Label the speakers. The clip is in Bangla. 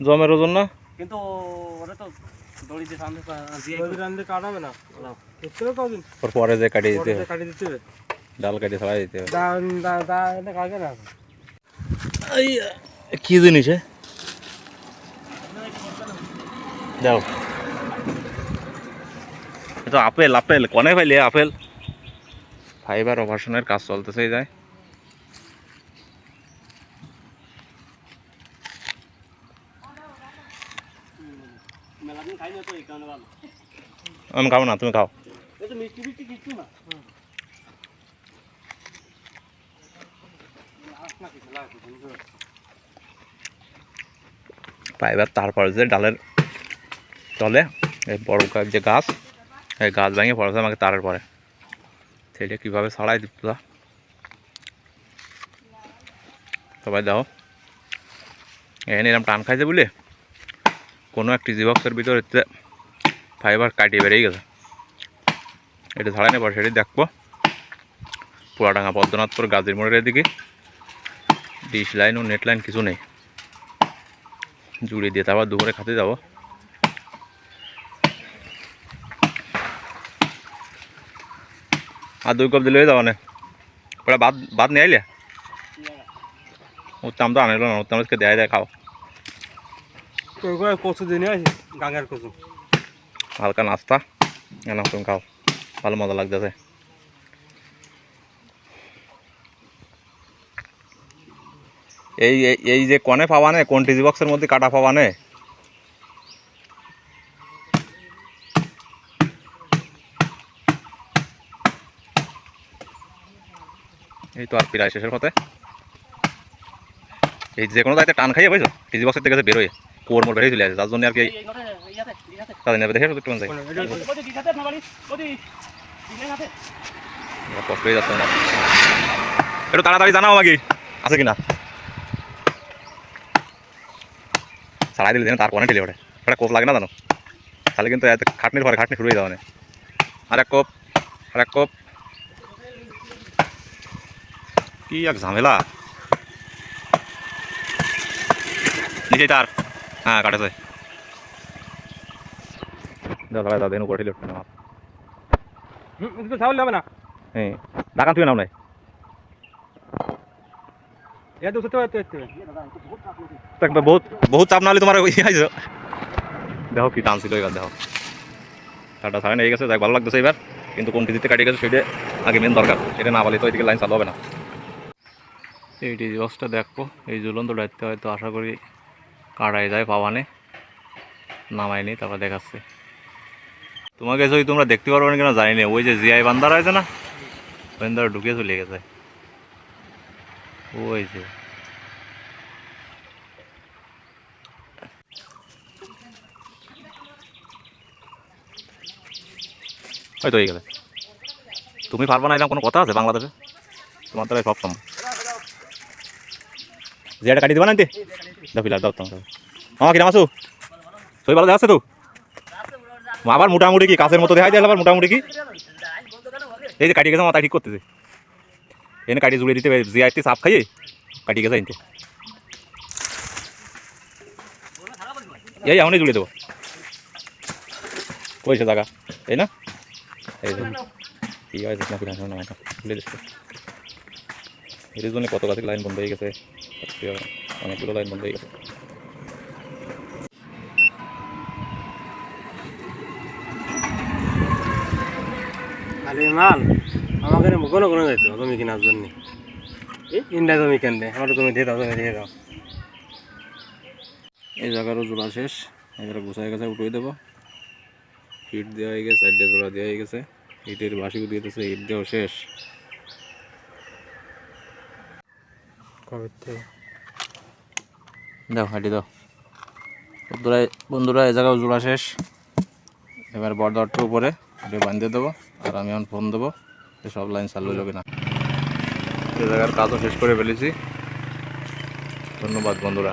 Speaker 1: জমের ওজন না?
Speaker 2: কিন্তু ওরা তো দড়ি দিয়ে টানতে
Speaker 3: রান্দে কাটাবে না। ওর
Speaker 1: পরে যে কাটিয়ে দিতে হবে।
Speaker 3: কাটি দিতে হবে।
Speaker 1: ডাল কাটিয়ে ছড়াই দিতে হবে।
Speaker 3: দা দা দা এটা কাকে না
Speaker 1: কি জিনিস এ? দাও। এটা আপেল আপেল। কনে পাইলে আপেল? ফাইবার অপারেশনের কাজ চলতেছে যায়
Speaker 2: মেলা দিন খাই না তো এই কারণে ভালো
Speaker 1: আমি খাব না, তুমি খাও। ফাইবার তারপর যে ডালের চলে এই বড় যে গাছ, এই গাছ ভেঙে পড়েছে আমাকে তারের পরে। সেটা কীভাবে ছাড়াই দিত সবাই দাও। এখানে এরকম টান খাইছে বলে। কোনো একটি জিবক্সের ভিতরে ফাইবার কাটিয়ে বেরিয়ে গেছে। এটা ছাড়াই নেবার সেটি দেখব। পুরাডাঙ্গা পদ্মনাথপুর গাজীর মোড়ের দিকে ডিশ লাইন ও নেট লাইন কিছু নেই। জুড়ে দিয়ে তারপর দুপুরে খাতে যাব। আর দুই কপ দিলে যাব না। ওরা ভাত ভাত নিয়ে আইলে? উত্তাম তো আনিল না উত্তাম দেয় দেয় খাও। হালকা নাস্তা তুমি খাও, ভালো মজা লাগতেছে। এই, এই- যে কনে পাওয়া নে, কোন টিজি বক্সের মধ্যে কাটা পাওয়া নে? এই তো আর প্রায় শেষের পথে। এই যে কোনো জায়গায় টান খাইয়ে পাইছো টিজি বক্সের থেকে বেরোয় কোর মোর বেরিয়ে চলে আসে যার জন্য আর কি তাদের নেবে দেখে একটু যাই।
Speaker 2: বাড়ি
Speaker 1: কষ্ট হয়ে যাচ্ছে না একটু তাড়াতাড়ি জানাও আমাকে আছে কিনা? ছাড়াই দিলে তার পরে ঠেলে ওঠে। ওটা কোপ লাগে না জানো? তাহলে কিন্তু খাটনির পরে খাটনি শুরু হয়ে যাবে না আর এক কোপ আর এক কোপ। কি এক ঝামেলা। নিচে তার। হ্যাঁ কাটেছে দাদা দাদা দেনু করে উঠবে না
Speaker 3: হুম এটা তাহলে হবে না?
Speaker 1: হ্যাঁ তুই নাম নাই। বহুত বহুত চাপ না হলে তোমার ইয়ে আইছো দেখো কি টান ছিল এবার দেখো। কাটা সাড়ে নিয়ে গেছে দেখ ভালো লাগতেছে এবার। কিন্তু কোন টিজিতে কাটিয়ে গেছে সেটা আগে মেন দরকার। সেটা না বলে তো এদিকে লাইন চালু হবে না। এই টিজি বক্সটা দেখব এই ঝুলন্ত দায়িত্ব হয়তো আশা করি কাটাই যায় পাওয়ানে নামায়নি তারপর দেখাচ্ছে। তোমাকে যদি তোমরা দেখতে পারবে না কেন, জানি না। ওই যে জিআই বান্দার আছে না দ্বারা ঢুকে চলে গেছে। ওই যে। হয়তো হয়ে গেলে। তুমি পারবা না, এরকম কোনো কথা আছে বাংলাদেশে? তোমার দ্বারা সব সম্ভব। এটা কাটি দেবা না দাও পিলার, দাও তোমার আমার কিরাম আছো সই ভালো দেখাচ্ছে তো? আবার মোটামুটি কি কাছের মতো দেখাই দিলে আবার মোটামুটি কি? এই যে কাটিয়ে গেছে মাথা ঠিক করতেছে। এনে কাটিয়ে জুড়ে দিতে আইতে সাপ খাইয়ে কাটিয়ে গেছে আনতে এই এমনই জুড়ে দেবো। কইছে জায়গা? এই না? এই কি হয় না না কত গাছের লাইন বন্ধ হয়ে গেছে। অনেকগুলো লাইন বন্ধ হয়ে গেছে
Speaker 3: মাল আমাকে কোনো কোনো যাইতো জমি কেনার জন্য ইন্ডিয়া জমি কেনবে আমার জমি দিয়ে দাও জমি দিয়ে দাও
Speaker 1: এই জায়গারও জোড়া শেষ এবারে গুছাই গেছে উঠে দেবো ইট দেওয়া হয়ে গেছে সাইডে জোড়া দেওয়া হয়ে গেছে ইটের বাসিও দিয়ে দিয়েছে ইট দেওয়া শেষ
Speaker 3: কবে থেকে
Speaker 1: দাও, হাঁটি দাও। বন্ধুরা এই জায়গাও জোড়া শেষ। এবার বর্দারটার উপরে, এটা বাঁধিয়ে দেবো, আর আমি এখন ফোন দেবো সব লাইন চালু যাবে না এ জায়গার কাজও শেষ করে ফেলেছি। ধন্যবাদ, বন্ধুরা।